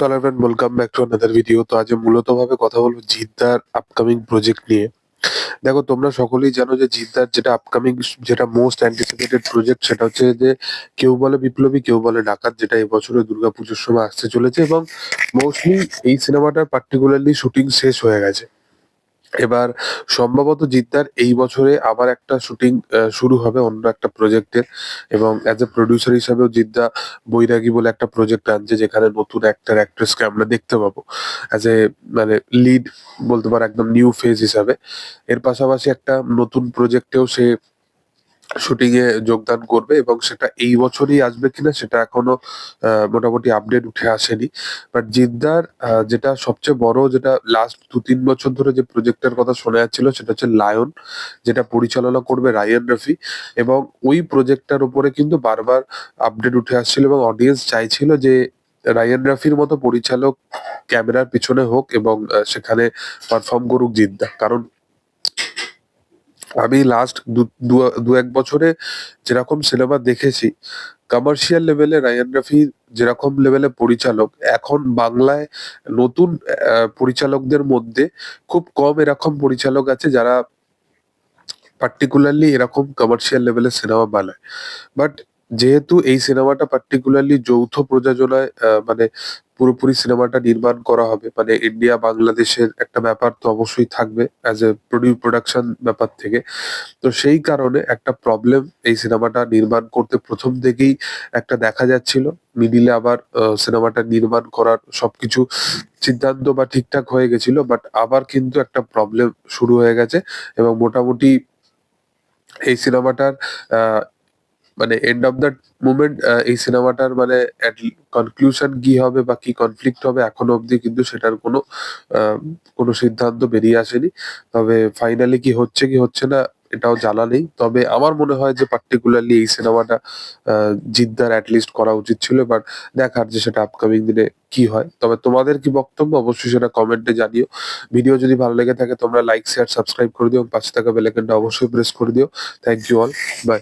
Hello everyone welcome back to another video তো আজ মূলত ভাবে কথা বলব জিদ্দার আপকামিং প্রজেক্ট নিয়ে। দেখো, তোমরা সকলেই জানো যে জিদ্দার যেটা আপকামিং যেটা মোস্ট অ্যান্টিসিপেটেড প্রজেক্ট সেটা হচ্ছে যে কেউ বলে বিপ্লবী, কেউ বলে ডাকাত, যেটা এবছরে দুর্গাপুজোর সময় আসতে চলেছে এবং মোস্টলি এই সিনেমাটার পার্টিকুলারলি শুটিং শেষ হয়ে গেছে। এবার সম্ভবত জিদ্দার এই বছরে আবার একটা শুটিং শুরু হবে অন্য একটা প্রজেক্টের এবং অ্যাজ এ প্রডিউসার হিসাবেও জিদ্দা বৈরাগী বলে একটা প্রজেক্ট আনছে যেখানে নতুন অ্যাক্টর অ্যাক্ট্রেসকে আমরা দেখতে পাবো। অ্যাজ এ মানে লিড বলতে পারো একদম নিউ ফেজ হিসাবে। এর পাশাপাশি একটা নতুন প্রজেক্টেও সে শুটিং এ যোগদান করবে এবং সেটা এই বছরই আসবে কিনা সেটা এখনও মোটামুটি আপডেট উঠে আসেনি। বাট জিদ্দার যেটা সবচেয়ে বড়, যেটা লাস্ট দু তিন বছর ধরে যে প্রজেক্টের কথা শোনা যাচ্ছিল সেটা হচ্ছে লায়ন যেটা পরিচালনা করবে রায়ান রফি এবং ওই প্রজেক্টটার উপরে কিন্তু বারবার আপডেট উঠে আসছিল এবং অডিয়েন্স চাইছিল যে রায়ান রাফির মতো পরিচালক ক্যামেরার পিছনে হোক এবং সেখানে পারফর্ম করুক জিদ্দা কারণ আমি লাস্ট দু এক বছরে যেরকম সিনেমা দেখেছি কমার্শিয়াল লেভেলে রায়ান রাফি যেরকম লেভেলে পরিচালক, এখন বাংলায় নতুন পরিচালকদের মধ্যে খুব কম এরকম পরিচালক আছে যারা পার্টিকুলারলি এরকম কমার্শিয়াল লেভেলের সিনেমা বানায়। বাট যেহেতু এই সিনেমাটা পার্টিকুলারলি যৌথ প্রযোজনায় আহ, মানে পুরোপুরি সিনেমাটা নির্মাণ করা হবে মানে ইন্ডিয়া বাংলাদেশের একটা ব্যাপার তো অবশ্যই থাকবে অ্যাজ এ প্রডিউ প্রোডাকশন ব্যাপার থেকে। তো সেই কারণে একটা প্রবলেম এই সিনেমাটা নির্মাণ করতে প্রথম থেকেই একটা দেখা যাচ্ছিল। মিডিলে আবার সিনেমাটা নির্মাণ করার সবকিছু সিদ্ধান্ত বা ঠিকঠাক হয়ে গেছিল বাট আবার কিন্তু একটা প্রবলেম শুরু হয়ে গেছে এবং মোটামুটি এই সিনেমাটার আহ, মানে এন্ড অফ দ্য মুমেন্ট এই সিনেমাটার মানে কনক্লুশন কি হবে বা কি কনফ্লিক্ট হবে এখনও অবধি কিন্তু সেটার কোনো কোনো সিদ্ধান্ত বেরিয়ে আসেনি। তবে ফাইনালি কি হচ্ছে কি হচ্ছে না, এটাও জানা নেই। তবে আমার মনে হয় যে পার্টিকুলারলি এই সিনেমাটা জিদ্দার অ্যাটলিস্ট করা উচিত ছিল বাট দেখার যে সেটা আপকামিং দিনে কি হয়। তবে তোমাদের কি বক্তব্য, অবশ্যই সেটা কমেন্টে জানিও। ভিডিও যদি ভালো লেগে থাকে, তোমরা লাইক শেয়ার সাবস্ক্রাইব করে দিও। পাশে থাকা বেল আইকনটা অবশ্যই প্রেস করে দিও। Thank you all by